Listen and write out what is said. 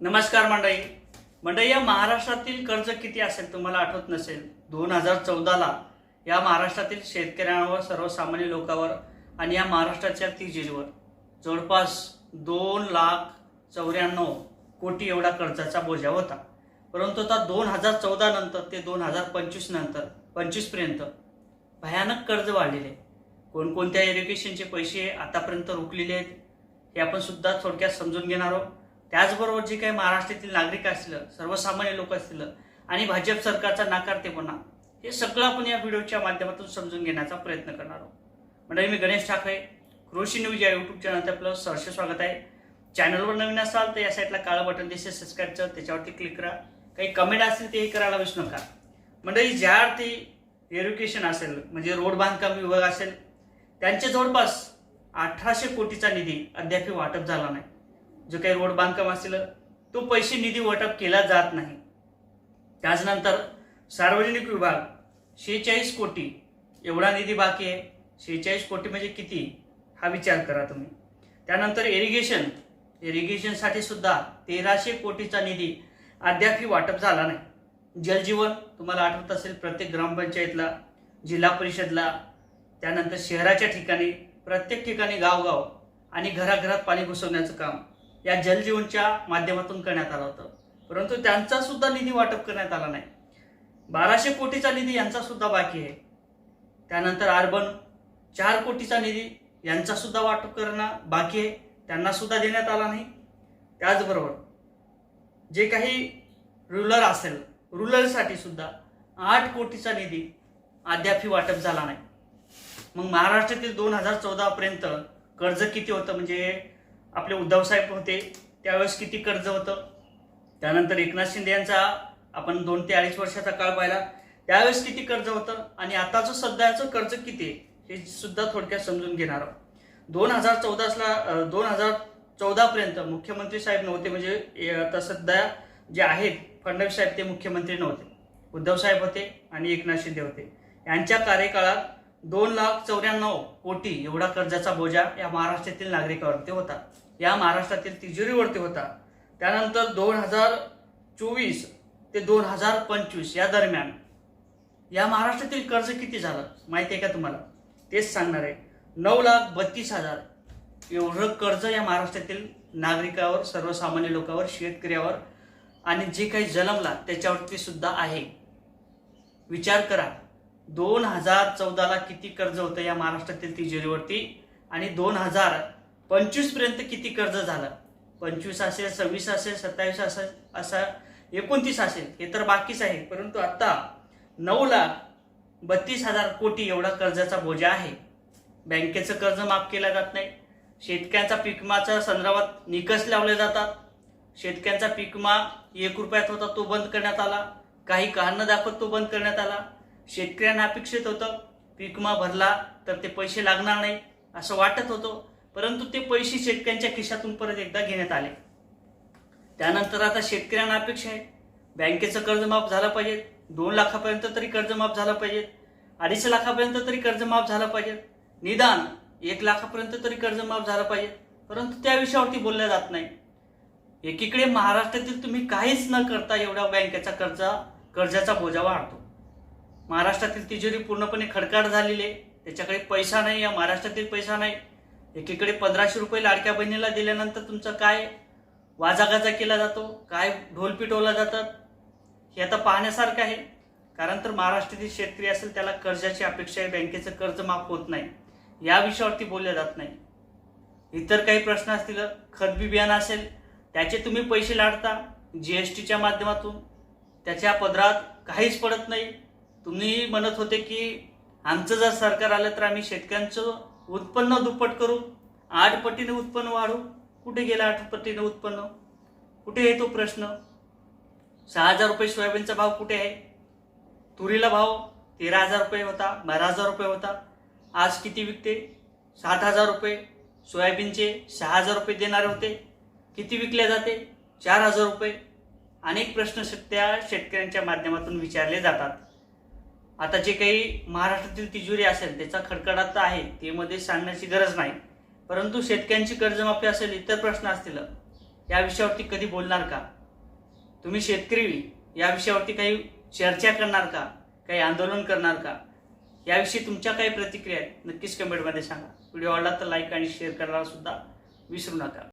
नमस्कार मंडळी. मंडळी या महाराष्ट्रातील कर्ज किती असेल तुम्हाला आठवत नसेल? दोन हजार चौदाला या महाराष्ट्रातील शेतकऱ्यांवर सर्वसामान्य लोकांवर आणि या महाराष्ट्राच्या तिजोरीवर जवळपास दोन लाख चौऱ्याण्णव कोटी एवढा कर्जाचा बोजा होता. परंतु आता दोन हजार चौदा नंतर ते दोन हजार पंचवीस नंतर पंचवीसपर्यंत भयानक कर्ज वाढलेले. कोणकोणत्या एज्युकेशनचे पैसे आतापर्यंत रोखलेले आहेत हे आपण सुद्धा थोडक्यात समजून घेणार आहोत. त्याचबरोबर जे काही महाराष्ट्रातील नागरिक असलं सर्वसामान्य लोक असतील आणि भाजप सरकारचा नाकारतेपणा हे सगळं आपण या व्हिडिओच्या माध्यमातून समजून घेण्याचा प्रयत्न करणार आहोत. मंडळी मी गणेश ठाकरे कृषी न्यूज या युट्यूब चॅनलचं आपलं सहर्ष स्वागत आहे. चॅनलवर नवीन असाल तर या साईडला काळं बटन दिसेल सबस्क्राईबचं त्याच्यावरती क्लिक करा. काही कमेंट असतील तेही करायला विसरू नका. मंडळी ज्या अर्थी एज्युकेशन असेल म्हणजे रोड बांधकाम विभाग असेल त्यांचे जवळपास अठराशे कोटीचा निधी अद्याप वाटप झाला नाही. जो काही रोड बांधकाम असेल तो पैसे निधी वाटप केला जात नाही. त्याचनंतर सार्वजनिक विभाग शेहेचाळीस कोटी एवढा निधी बाकी आहे. शेहेचाळीस कोटी म्हणजे किती? हा विचार करा तुम्ही. त्यानंतर इरिगेशन इरिगेशनसाठी सुद्धा तेराशे कोटीचा निधी अद्यापही वाटप झाला नाही. जलजीवन तुम्हाला आठवत असेल प्रत्येक ग्रामपंचायतला जिल्हा परिषदला त्यानंतर शहराच्या ठिकाणी प्रत्येक ठिकाणी गावगाव आणि घराघरात पाणी घुसवण्याचं काम. या जलजीवनच्या माध्यमातून करण्यात आलं होतं. परंतु त्यांचा सुद्धा निधी वाटप करण्यात आला नाही. बाराशे कोटीचा निधी यांचा सुद्धा बाकी आहे. त्यानंतर अर्बन चार कोटीचा निधी यांचा सुद्धा वाटप करणं बाकी आहे. त्यांना सुद्धा देण्यात आला नाही. त्याचबरोबर जे काही रुरल असेल रुरलसाठी सुद्धा आठ कोटीचा निधी अद्यापही वाटप झाला नाही. मग महाराष्ट्रातील दोन हजार चौदापर्यंत कर्ज किती होतं? म्हणजे आपले उद्धव साहेब होते त्यावेळेस किती कर्ज होतं? त्यानंतर एकनाथ शिंदे यांचा आपण दोन ते अडीच वर्षाचा काळ पाहिला. त्यावेळेस किती कर्ज होतं? आणि आताचं सध्याचं कर्ज किती आहे? हे सुद्धा थोडक्यात समजून घेणार आहोत. दोन हजार चौदाला दोन हजार चौदापर्यंत मुख्यमंत्री साहेब नव्हते म्हणजे आता सध्या जे आहेत फडणवीस साहेब ते मुख्यमंत्री नव्हते. उद्धव साहेब होते आणि एकनाथ शिंदे होते. यांच्या कार्यकाळात दोन लाख चौऱ्याण्णव कोटी एवढा कर्जाचा बोजा या महाराष्ट्रातील नागरिकावरती होता. या महाराष्ट्रातील तिजोरीवरती होता. त्यानंतर दोन हजार चोवीस ते दोन हजार पंचवीस या दरम्यान या महाराष्ट्रातील कर्ज किती झालं? माहिती आहे का तुम्हाला? तेच सांगणार आहे. नऊ लाख बत्तीस हजार एवढं कर्ज या महाराष्ट्रातील नागरिकावर सर्वसामान्य लोकांवर शेतकऱ्यावर आणि जे काही जन्मला त्याच्यावरती सुद्धा आहे. विचार करा. दोन हजार चौदाला किती कर्ज होतं या महाराष्ट्रातील तिजोरीवरती? आणि दोन हजार पंचवीसपर्यंत किती कर्ज झालं? पंचवीस असेल सव्वीस असेल सत्तावीस असेल असा एकोणतीस असेल हे तर बाकीच आहे. परंतु आता नऊ लाख बत्तीस हजार कोटी एवढा कर्जाचा बोजा आहे. बँकेचं कर्ज माफ केलं जात नाही. शेतकऱ्यांचा पीकमाच्या संदर्भात निकष लावले जातात. शेतकऱ्यांचा पिकमा एक रुपयात होता तो बंद करण्यात आला. काही कारण दाखवत तो बंद करण्यात आला. शेतकऱ्यांना अपेक्षित होतं. पीकमा भरला तर ते पैसे लागणार नाही असं वाटत होतं. परंतु ते पैसे शेतकऱ्यांच्या खिशातून परत एकदा घेण्यात आले. त्यानंतर आता शेतकऱ्यांना अपेक्षा आहे. बँकेचं कर्ज माफ झालं पाहिजे. दोन लाखापर्यंत तरी कर्ज माफ झालं पाहिजे. अडीच लाखापर्यंत तरी कर्ज माफ झालं पाहिजे. निदान एक लाखापर्यंत तरी कर्ज माफ झालं पाहिजे. परंतु त्या विषयावरती बोलल्या जात नाही. एकीकडे महाराष्ट्रातील तुम्ही काहीच न करता एवढ्या बँकेचा कर्ज कर्जाचा बोजा वाढतो. महाराष्ट्रातील तिजोरी पूर्णपणे खडकाट झालेली आहे. त्याच्याकडे पैसा नाही या महाराष्ट्रातील पैसा नाही. एकीकडे पंधराशे रुपये लाडक्या बहिणीला दिल्यानंतर तुमचं काय वाजागाजा केला जातो काय ढोल पिटवला जातात हे आता पाहण्यासारखं आहे. कारण तर महाराष्ट्रातील शेतकरी असेल त्याला कर्जाची अपेक्षा आहे बँकेचं कर्ज माफ होत नाही. या विषयावरती बोलल्या जात नाही. इतर काही प्रश्न असतील खत बी बियाणं असेल त्याचे तुम्ही पैसे लाडता जी एस टीच्या माध्यमातून. त्याच्या पदरात काहीच पडत नाही. तुम्ही म्हणत होते की आमचं जर सरकार आलं तर आम्ही शेतकऱ्यांचं उत्पन्न दुप्पट करू आठ पटीने उत्पन्न वाढू. कुठे गेला आठ पटीने उत्पन्न? कुठे आहे तो प्रश्न? सहा हजार रुपये सोयाबीनचा भाव कुठे आहे? तुरीला भाव तेरा हजार रुपये होता बारा हजार रुपये होता. आज किती विकते? सात हजार रुपये. सोयाबीनचे सहा हजार रुपये देणारे होते. किती विकले जाते? चार हजार रुपये. अनेक प्रश्न त्या शेतकऱ्यांच्या माध्यमातून विचारले जातात. आता जे काही महाराष्ट्रातील तिजोरी असेल त्याचा खडखडाट तर आहे ते मध्ये सांगण्याची गरज नाही. परंतु शेतकऱ्यांची कर्जमाफी असेल इतर प्रश्न असतील. या विषयावरती कधी बोलणार का? तुम्ही शेतकरी या विषयावरती काही चर्चा करणार का? काही आंदोलन करणार का? याविषयी तुमच्या काही प्रतिक्रिया आहेत नक्कीच कमेंटमध्ये सांगा. व्हिडिओ आवडला तर लाईक आणि शेअर करायला सुद्धा विसरू नका.